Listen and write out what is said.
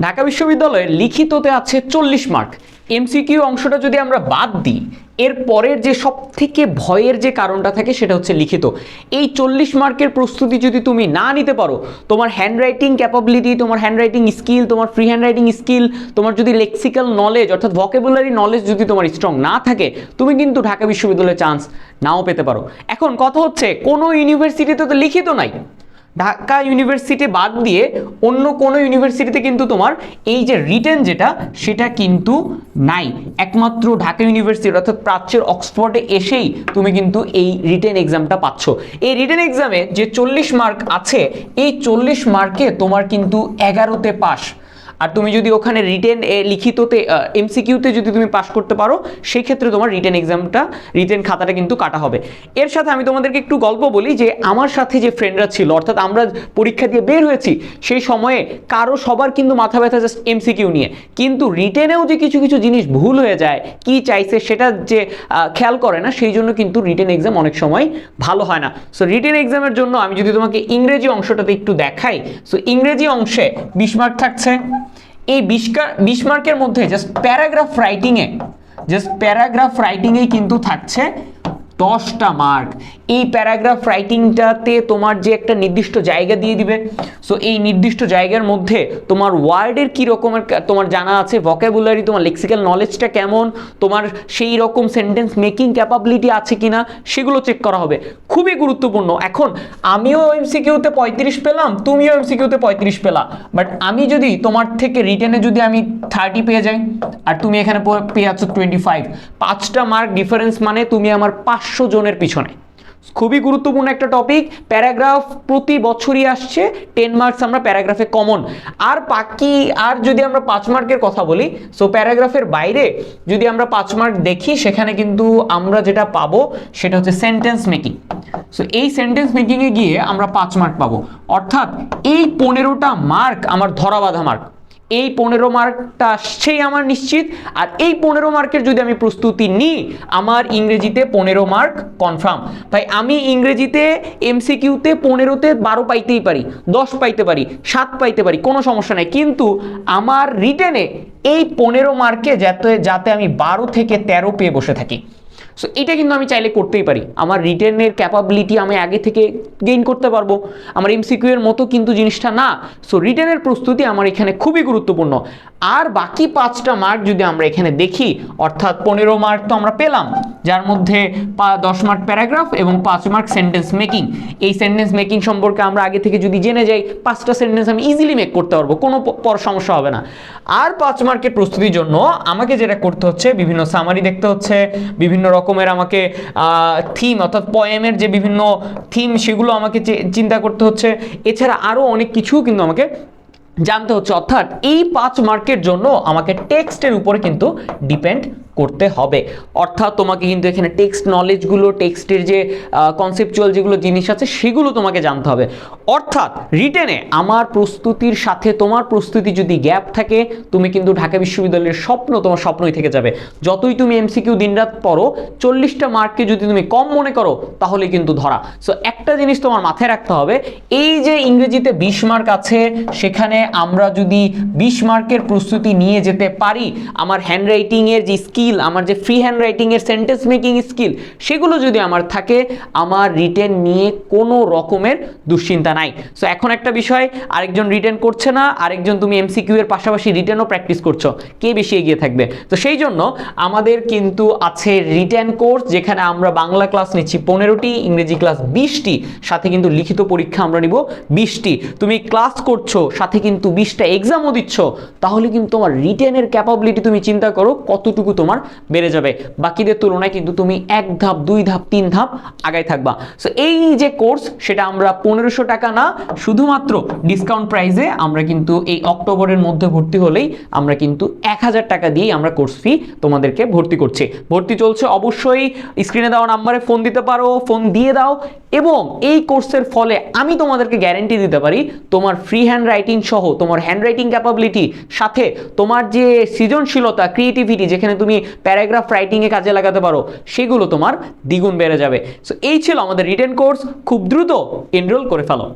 ঢাকা বিশ্ববিদ্যালয়ের লিখিততে আছে চল্লিশ মার্ক এমসিকিউ অংশটা যদি আমরা বাদ দিই, এর পরের যে সব থেকে ভয়ের যে কারণটা থাকে সেটা হচ্ছে লিখিত। এই চল্লিশ মার্কের প্রস্তুতি যদি তুমি না নিতে পারো, তোমার হ্যান্ডরাইটিং ক্যাপাবিলিটি তোমার হ্যান্ডরাইটিং স্কিল তোমার ফ্রি হ্যান্ডরাইটিং স্কিল তোমার যদি লেক্সিক্যাল নলেজ অর্থাৎ ভকেবুলারি নলেজ যদি তোমার স্ট্রং না থাকে, তুমি কিন্তু ঢাকা বিশ্ববিদ্যালয়ে চান্স নাও পেতে পারো। এখন কথা হচ্ছে, কোনো ইউনিভার্সিটিতে তো লিখিত নাই। ঢাকা ইউনিভার্সিটি বাদ দিয়ে অন্য কোনো ইউনিভার্সিটিতে কিন্তু তোমার এই যে রিটেন যেটা, সেটা কিন্তু নাই। একমাত্র ঢাকা ইউনিভার্সিটি অর্থাৎ প্রাচ্যের অক্সফোর্ডে এসেই তুমি কিন্তু এই রিটেন এক্সামটা পাচ্ছ। এই রিটেন এক্সামে যে চল্লিশ মার্ক আছে, এই চল্লিশ মার্কে তোমার কিন্তু এগারোতে পাস আর তুমি যদি ওখানে রিটেন লিখিততে এমসিকিউতে যদি তুমি পাস করতে পারো সেই ক্ষেত্রে তোমার রিটেন এক্সামটা রিটেন খাতাটা কিন্তু কাটা হবে। এর সাথে আমি তোমাদেরকে একটু গল্প বলি যে, আমার সাথে যে ফ্রেন্ডরা ছিল, অর্থাৎ আমরা পরীক্ষা দিয়ে বের হয়েছি, সেই সময়ে কারও সবার কিন্তু মাথা ব্যথা জাস্ট এমসিকিউ নিয়ে। কিন্তু রিটেনেও যে কিছু কিছু জিনিস ভুল হয়ে যায়, কি চাইছে সেটা যে খেয়াল করে না, সেই জন্য কিন্তু রিটেন এক্সাম অনেক সময় ভালো হয় না। সো রিটেন এক্সামের জন্য আমি যদি তোমাকে ইংরেজি অংশটাতে একটু দেখাই সো ইংরেজি অংশে বিশ মার্ক থাকছে। এই বিশ বিশ মার্কের মধ্যে জাস্ট প্যারাগ্রাফ রাইটিংয়ে জাস্ট প্যারাগ্রাফ রাইটিংয়েই কিন্তু থাকছে দশটা মার্ক এই প্যারাগ্রাফ রাইটিংটাতে তোমার যে একটা নির্দিষ্ট জায়গা দিয়ে দিবে সো এই নির্দিষ্ট জায়গার মধ্যে তোমার ওয়ার্ডের কী রকমের তোমার জানা আছে ভক্যাবুলারি তোমার লেক্সিক্যাল নলেজটা কেমন, তোমার সেই রকম সেন্টেন্স মেকিং ক্যাপাবিলিটি আছে কিনা, সেগুলো চেক করা হবে। খুবই গুরুত্বপূর্ণ। এখন, আমিও এমসিকিউতে পঁয়ত্রিশ পেলাম, তুমিও এমসিকিউতে পঁয়ত্রিশ পেলা। বাট আমি যদি তোমার থেকে রিটেনে যদি আমি থার্টি পেয়ে যাই, আর তুমি এখানে পেয়ে আছো টোয়েন্টি ফাইভ পাঁচটা মার্ক ডিফারেন্স মানে তুমি আমার পাঁচশো জনের পিছনে। খুবই গুরুত্বপূর্ণ একটা টপিক প্যারাগ্রাফ প্রতি বছরই আসছে টেন মার্কস আমরা প্যারাগ্রাফে কমন আর বাকি, আর যদি আমরা পাঁচ মার্কের কথা বলি সো প্যারাগ্রাফের বাইরে যদি আমরা পাঁচ মার্ক দেখি, সেখানে কিন্তু আমরা যেটা পাবো, সেটা হচ্ছে সেন্টেন্স মেকিং সো এই সেন্টেন্স মেকিংয়ে গিয়ে আমরা পাঁচ মার্ক পাবো। অর্থাৎ এই পনেরোটা মার্ক আমার ধরা বাঁধা মার্ক এই পনেরো মার্কটা আসছেই আমার নিশ্চিত। আর এই পনেরো মার্কের যদি আমি প্রস্তুতি নিই, আমার ইংরেজিতে পনেরো মার্ক কনফার্ম। তাই আমি ইংরেজিতে এমসিকিউতে পনেরোতে বারো পাইতেই পারি, দশ পাইতে পারি, সাত পাইতে পারি, কোনো সমস্যা নাই। কিন্তু আমার রিটেনে এই পনেরো মার্কে যাতে যাতে আমি বারো থেকে তেরো পেয়ে বসে থাকি। সো এটা কিন্তু আমি চাইলে করতেই পারি। আমার রিটার্নের ক্যাপাবিলিটি আমি আগে থেকে গেইন করতে পারব। আমার এমসিকিউ এর মতো কিন্তু জিনিসটা না। সো রিটার্নের প্রস্তুতি আমার এখানে খুবই গুরুত্বপূর্ণ। আর বাকি পাঁচটা মার্ক যদি আমরা এখানে দেখি, অর্থাৎ পনেরো মার্ক তো আমরা পেলাম। যার মধ্যে দশ মার্ক প্যারাগ্রাফ এবং পাঁচ মার্ক সেন্টেন্স মেকিং। এই সেন্টেন্স মেকিং সম্পর্কে আমরা আগে থেকে যদি জেনে যাই, পাঁচটা সেন্টেন্স আমি ইজিলি মেক করতে পারব, কোনো পর সমস্যা হবে না। আর পাঁচ মার্কের প্রস্তুতির জন্য আমাকে যেটা করতে হচ্ছে, বিভিন্ন সামারি দেখতে হচ্ছে, বিভিন্ন রকমের আমাকে থিম অর্থাৎ পয়েমের যে বিভিন্ন থিম সেগুলো আমাকে চিন্তা করতে হচ্ছে। এছাড়া আরও অনেক কিছু কিন্তু আমাকে জানতে হচ্ছে। অর্থাৎ এই পাঁচ মার্কের জন্য আমাকে টেক্সটের উপরে কিন্তু ডিপেন্ড করতে হবে। অর্থাৎ তোমাকে কিন্তু এখানে টেক্সট নলেজগুলো টেক্সটের যে কনসেপচুয়াল যেগুলো জিনিস আছে, সেগুলো তোমাকে জানতে হবে। অর্থাৎ রিটেনে আমার প্রস্তুতির সাথে তোমার প্রস্তুতি যদি গ্যাপ থাকে, তুমি কিন্তু ঢাকা বিশ্ববিদ্যালয়ের স্বপ্ন, তোমার স্বপ্নই থেকে যাবে। যতই তুমি এমসিকিউ দিনরাত পড়ো, চল্লিশটা মার্ককে যদি তুমি কম মনে করো, তাহলে কিন্তু ধরা। সো একটা জিনিস তোমার মাথায় রাখতে হবে, এই যে ইংরেজিতে বিশ মার্ক আছে, সেখানে আমরা যদি বিশ মার্কের প্রস্তুতি নিয়ে যেতে পারি, আমার হ্যান্ডরাইটিংয়ের যে স্কিল আমার যে ফ্রি হ্যান্ডরাইটিংয়ের সেন্টেন্স মেকিং স্কিল সেগুলো যদি আমার থাকে, আমার রিটেন নিয়ে কোনো রকমের দুশ্চিন্তা নাই। সো এখন একটা বিষয়, আরেকজন রিটেন করছে না, আরেকজন তুমি এমসিকিউ এর পাশাপাশি রিটেনও প্র্যাকটিস করছ, কে বেশি এগিয়ে থাকবে? তো সেই জন্য আমাদের কিন্তু আছে রিটেন কোর্স যেখানে আমরা বাংলা ক্লাস নিচ্ছি পনেরোটি, ইংরেজি ক্লাস বিশটি, সাথে কিন্তু লিখিত পরীক্ষা আমরা নিব বিশটি। তুমি ক্লাস করছ, সাথে কিন্তু বিশটা এক্সামও দিচ্ছ, তাহলে কিন্তু তোমার রিটেনের ক্যাপাবিলিটি তুমি চিন্তা করো কতটুকু তোমার বেড়ে যাবে। বাকিদের তুলনায় কিন্তু তুমি এক ধাপ, দুই ধাপ, তিন ধাপ আগায় থাকবা। সো এই যে কোর্স সেটা আমরা পনেরোশো টাকা না, শুধুমাত্র ডিসকাউন্ট প্রাইসে আমরা কিন্তু এই অক্টোবরের মধ্যে ভর্তি হলেই আমরা কিন্তু এক হাজার টাকা দিয়েই আমরা কোর্স ফি তোমাদেরকে ভর্তি করছি। ভর্তি চলছে অবশ্যই স্ক্রিনে দেওয়া নাম্বারে ফোন দিতে পারো ফোন দিয়ে দাও। এবং এই কোর্সের ফলে আমি তোমাদেরকে গ্যারেন্টি দিতে পারি, তোমার ফ্রি হ্যান্ড রাইটিং সহ তোমার হ্যান্ড রাইটিং ক্যাপাবিলিটি সাথে তোমার যে সৃজনশীলতা ক্রিয়েটিভিটি যেখানে তুমি প্যারাগ্রাফ রাইটিংয়ে কাজে লাগাতে পারো, সেগুলো তোমার দ্বিগুণ বেড়ে যাবে। সো এই ছিল আমাদের রিটেন কোর্স খুব দ্রুত এনরোল করে ফেলো।